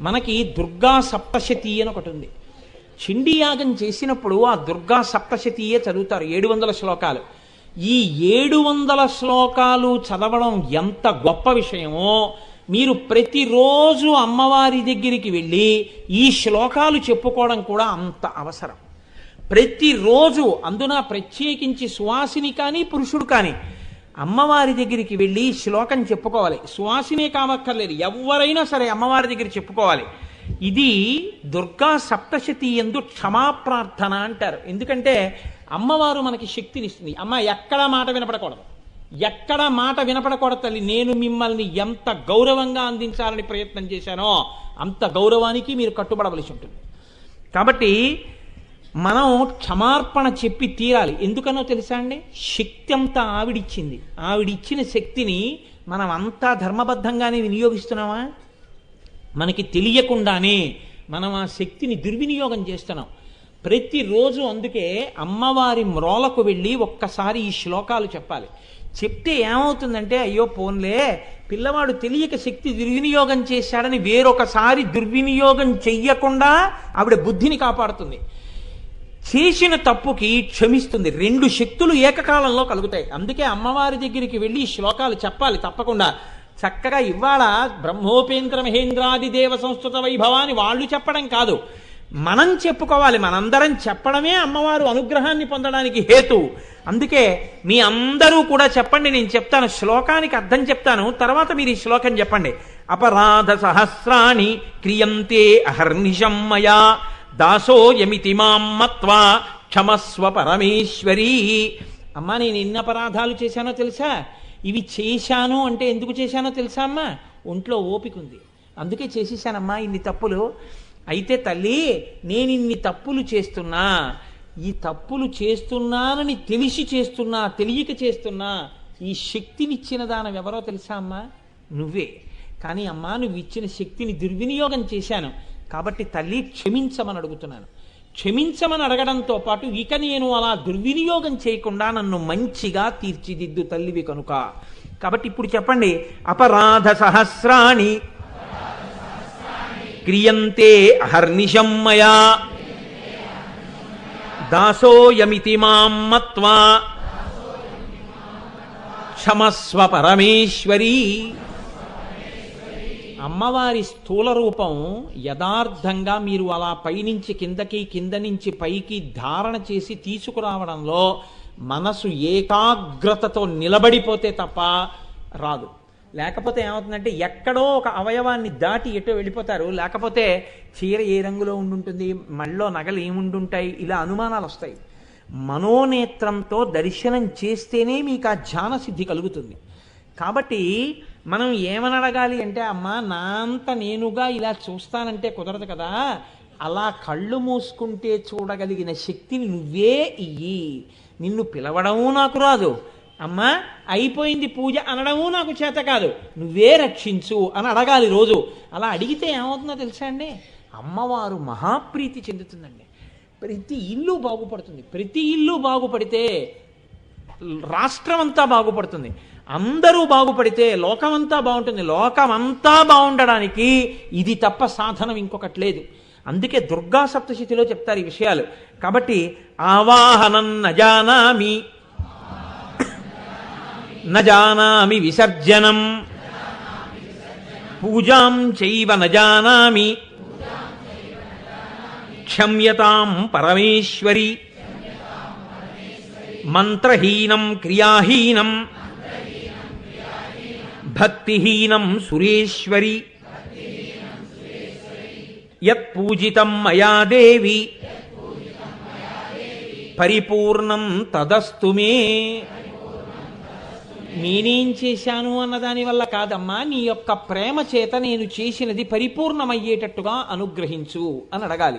మనకి దుర్గా సప్తశతి అని ఒకటి ఉంది. చిండియాగం చేసినప్పుడు ఆ దుర్గా సప్తశతియే చదువుతారు? ఏడు వందల శ్లోకాలు. ఈ ఏడు వందల శ్లోకాలు చదవడం ఎంత గొప్ప విషయమో మీరు ప్రతిరోజు అమ్మవారి దగ్గరికి వెళ్ళి ఈ శ్లోకాలు చెప్పుకోవడం కూడా అంత అవసరం. ప్రతిరోజు అందున ప్రత్యేకించి సువాసిని కానీ పురుషుడు కానీ అమ్మవారి దగ్గరికి వెళ్ళి శ్లోకం చెప్పుకోవాలి. సువాసినే కామక్కర్లేదు. ఎవరైనా సరే అమ్మవారి దగ్గర చెప్పుకోవాలి. ఇది దుర్గా సప్తశతి ఎందు క్షమాప్రార్థన అంటారు. ఎందుకంటే అమ్మవారు మనకి శక్తినిస్తుంది. అమ్మ ఎక్కడ మాట వినపడకూడదు. ఎక్కడ మాట వినపడకూడదు తల్లి. నేను మిమ్మల్ని ఎంత గౌరవంగా అందించాలని ప్రయత్నం చేశానో అంత గౌరవానికి మీరు కట్టుబడవలసి ఉంటుంది. కాబట్టి మనం క్షమార్పణ చెప్పి తీరాలి. ఎందుకనో తెలుసా అండి? శక్తి అంతా ఆవిడిచ్చింది. ఆవిడిచ్చిన శక్తిని మనం అంతా ధర్మబద్ధంగానే వినియోగిస్తున్నామా? మనకి తెలియకుండానే మనం ఆ శక్తిని దుర్వినియోగం చేస్తున్నాం. ప్రతిరోజు అందుకే అమ్మవారి మ్రోలకు వెళ్ళి ఒక్కసారి ఈ శ్లోకాలు చెప్పాలి. చెప్తే ఏమవుతుందంటే అయ్యో పోన్లే పిల్లవాడు తెలియక శక్తి దుర్వినియోగం చేశాడని వేరొకసారి దుర్వినియోగం చెయ్యకుండా ఆవిడ బుద్ధిని కాపాడుతుంది. చేసిన తప్పుకి క్షమిస్తుంది. రెండు శక్తులు ఏకకాలంలో కలుగుతాయి. అందుకే అమ్మవారి దగ్గరికి వెళ్ళి శ్లోకాలు చెప్పాలి తప్పకుండా. చక్కగా ఇవాళ బ్రహ్మోపేంద్ర మహేంద్రాది దేవ సంస్కృత వైభవాన్ని వాళ్ళు చెప్పడం కాదు. మనం చెప్పుకోవాలి. మనందరం చెప్పడమే అమ్మవారు అనుగ్రహాన్ని పొందడానికి హేతు. అందుకే మీ అందరూ కూడా చెప్పండి. నేను చెప్తాను. శ్లోకానికి అర్థం చెప్తాను. తర్వాత మీరు ఈ శ్లోకం చెప్పండి. అపరాధ సహస్రాణి క్రియంతే అహర్నిశం మయా దాసోయమితి మాం మత్వా క్షమస్వ పరమేశ్వరీ. అమ్మా నేను ఎన్ని అపరాధాలు చేశానో తెలుసా? ఇవి చేశాను అంటే ఎందుకు చేశానో తెలుసా అమ్మా? ఒంట్లో ఓపిక ఉంది. అందుకే చేసేసానమ్మా ఇన్ని తప్పులు. అయితే తల్లి నేను ఇన్ని తప్పులు చేస్తున్నా. ఈ తప్పులు చేస్తున్నానని తెలిసి చేస్తున్నా తెలియక చేస్తున్నా ఈ శక్తినిచ్చిన దానం ఎవరో తెలుసా అమ్మా? నువ్వే. కానీ అమ్మా నువ్వు ఇచ్చిన శక్తిని దుర్వినియోగం చేశాను. కాబట్టి తల్లి క్షమించమని అడుగుతున్నాను. క్షమించమని అడగడంతో పాటు ఇక నేను అలా దుర్వినియోగం చేయకుండా నన్ను మంచిగా తీర్చిదిద్దు తల్లివి కనుక. కాబట్టి ఇప్పుడు చెప్పండి అపరాధ సహస్రాణి క్రియంతే అహర్నిశం మయా దాసోయమితి మాం మత్వా క్షమస్వ పరమేశ్వరీ అమ్మవారి స్థూల రూపం యథార్థంగా మీరు అలా పైనుంచి కిందకి కింద నుంచి పైకి ధారణ చేసి తీసుకురావడంలో మనసు ఏకాగ్రతతో నిలబడిపోతే తప్ప రాదు. లేకపోతే ఏమవుతుందంటే ఎక్కడో ఒక అవయవాన్ని దాటి ఎటో వెళ్ళిపోతారు. లేకపోతే చీర ఏ రంగులో ఉండుంటుంది మళ్ళీ నగలు ఏముండుంటాయి ఇలా అనుమానాలు వస్తాయి. మనోనేత్రంతో దర్శనం చేస్తేనే మీకు ఆ ధ్యాన సిద్ధి కలుగుతుంది. కాబట్టి మనం ఏమని అడగాలి అంటే అమ్మా నా అంత నేనుగా ఇలా చూస్తానంటే కుదరదు కదా. అలా కళ్ళు మూసుకుంటే చూడగలిగిన శక్తిని నువ్వే ఇయ్యి. నిన్ను పిలవడము నాకు రాదు. అమ్మా అయిపోయింది పూజ అనడము నాకు చేత కాదు. నువ్వే రక్షించు అని అడగాలి రోజు. అలా అడిగితే ఏమవుతుందో తెలుసా అండి? అమ్మవారు మహాప్రీతి చెందుతుందండి. ప్రతి ఇల్లు బాగుపడుతుంది. ప్రతి ఇల్లు బాగుపడితే రాష్ట్రం అంతా బాగుపడుతుంది. అందరూ బాగుపడితే లోకమంతా బాగుంటుంది. లోకమంతా బాగుండడానికి ఇది తప్ప సాధనం ఇంకొకటి లేదు. అందుకే దుర్గా సప్తశతిలో చెప్తారు ఈ విషయాలు. కాబట్టి ఆవాహనం నజానామి నజానామి విసర్జనం. పూజాం చైవ నజానామి క్షమ్యతాం పరమేశ్వరి. మంత్రహీనం క్రియాహీనం. భక్తిహీనం సురేశ్వరి. యత్పూజితం మయా దేవి. పరిపూర్ణం తదస్తు మే. నేనేం చేశాను అన్న వల్ల కాదమ్మా నీ యొక్క ప్రేమ చేత నేను చేసినది పరిపూర్ణమయ్యేటట్టుగా అనుగ్రహించు అని అడగాలి.